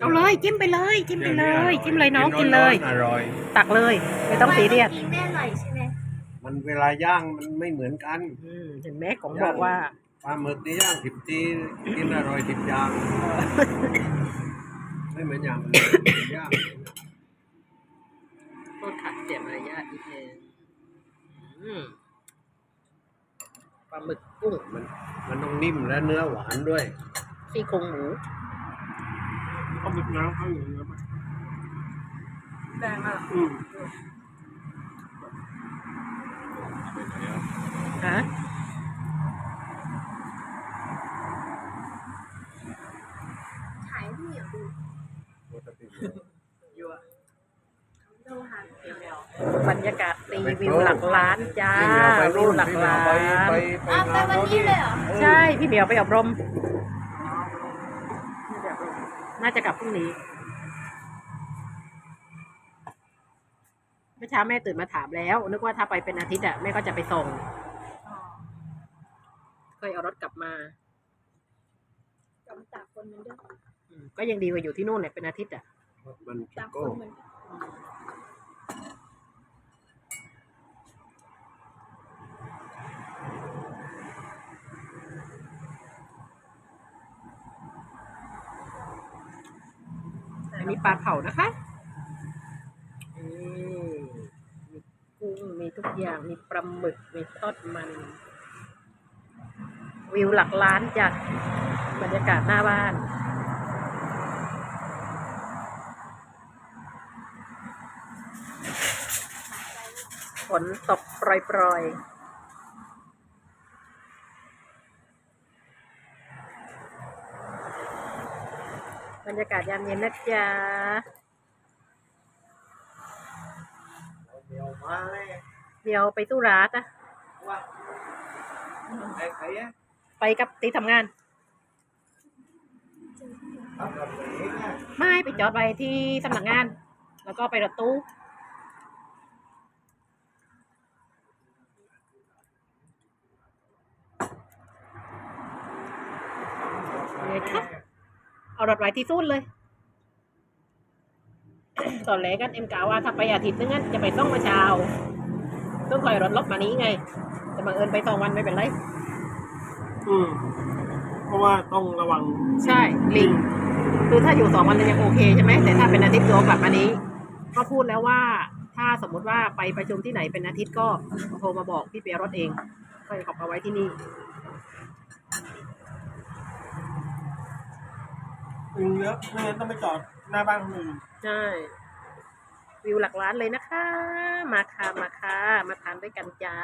เอาเลยจิ้มไปเลยจิ้มไปเลย จิ้มเลยน้องกินเลย อร่อย ตักเลย ไม่ต้องซีเรียสกินได้อร่อยใช่ไหมมันเวลาย่างมันไม่เหมือนกันอืมเห็นไหมของบอกว่าปลาหมึกนี่ย่างสิบทีกินอร่อยสิบอย่างไม่เหมือนอย่างอื่นย่างโทษขัดเสียมารยาทนิดนึงอืมปลาหมึกกุ้งมันมันต้องนิ่มและเนื้อหวานด้วยซี่โครงหมู เอาหมึกน้ำเอาอย่างนี้มาแดงอะอืมฮะถ่ายพี่เหมียวดูยั่วดูหาพี่เหมียวบรรยากาศรีวิวหลักล้านจ้าพี่เหมียวไปวินู่วนหลักพี่เหมียล้าวไปไปนไปอ้าวไปงานวันเขานี้เลยเหรอ ใช่ พี่เหมียวไปอบรม น่าจะกลับพรุ่งนี้เมื่อเช้าแม่ตื่นมาถามแล้ว นึกว่าถ้าไปเป็นอาทิตย์อะแม่ก็จะไปส่งเคยเอารถกลับมาจำตากคนเหมือนเดิมอืมก็ยังดีกว่าอยู่ที่นู่นเนี่ยเป็นอาทิตย์อะ มันตากคโก้นเหมือนเดิม นนี้ปลาเผานะคะมมีกุ้ง มีทุกอย่าง มีปลาหมึก มีทอดมัน วิวหลักล้านจากบรรยากาศหน้าบ้านฝนตกปล่อยๆ บรรยากาศยามเย็นนะจ๊ะเดี๋ยวมาเลยเดี๋ยวไปตู้ร้านอะว่าไอ้ใครอะไปกับตีทำงาน ทำกับตัวเองอะไม่ไปจอดไว้ที่สำนักงาน แล้วก็ไปรถตู้เลยค่ะ เอารถไว้ที่สู้นเลย ตอนแรกกันเอ็มกาว่าถ้าไปอาทิตย์นึงงั้นจะไปต้องมาเช้าต้องคอยรถลบมานี้ไง แต่บังเอิญไปสองวันไม่เป็นไร อืมเพราะว่าต้องระวังใช่ ลิง คือถ้าอยู่สองวันยังโอเคใช่ไหมแต่ถ้าเป็นอาทิตย์ตัวกลับมานี้ ก็พูดแล้วว่า ถ้าสมมุติว่าไปประชุมที่ไหนเป็นอาทิตย์ก็โทรมาบอกพี่เปียรถเองก็จะขับเอาไว้ที่นี่ ลิงเยอะไม่งั้นต้องไปจอดหน้าบ้านคนอื่นใช่วิวหลักล้านเลยนะคะ มาค่ะมาค่ะมาทานด้วยกันจ้า